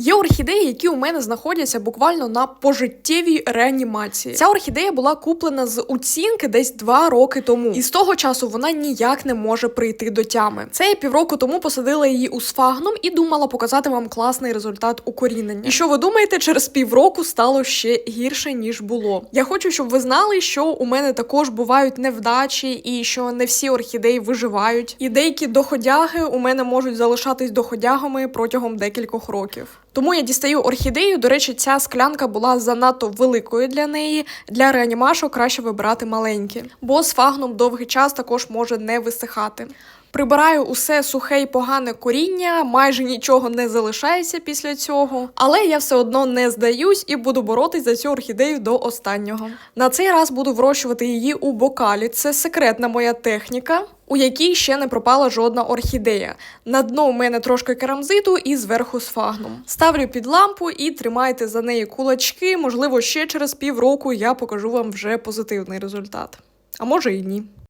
Є орхідеї, які у мене знаходяться буквально на пожиттєвій реанімації. Ця орхідея була куплена з оцінки десь два роки тому, і з того часу вона ніяк не може прийти до тями. Це я півроку тому посадила її у сфагном і думала показати вам класний результат укорінення. І що ви думаєте, через півроку стало ще гірше ніж було. Я хочу, щоб ви знали, що у мене також бувають невдачі, і що не всі орхідеї виживають. І деякі доходяги у мене можуть залишатись доходягами протягом декількох років. Тому я дістаю орхідею. До речі, ця склянка була занадто великою для неї. Для реанімашу краще вибирати маленькі, бо з фагном довгий час також може не висихати. Прибираю усе сухе й погане коріння, майже нічого не залишається після цього. Але я все одно не здаюсь і буду боротись за цю орхідею до останнього. На цей раз буду вирощувати її у бокалі. Це секретна моя техніка. У якій ще не пропала жодна орхідея. На дно у мене трошки керамзиту і зверху з фагном. Ставлю під лампу і тримайте за неї кулачки. Можливо, ще через півроку я покажу вам вже позитивний результат. А може і ні.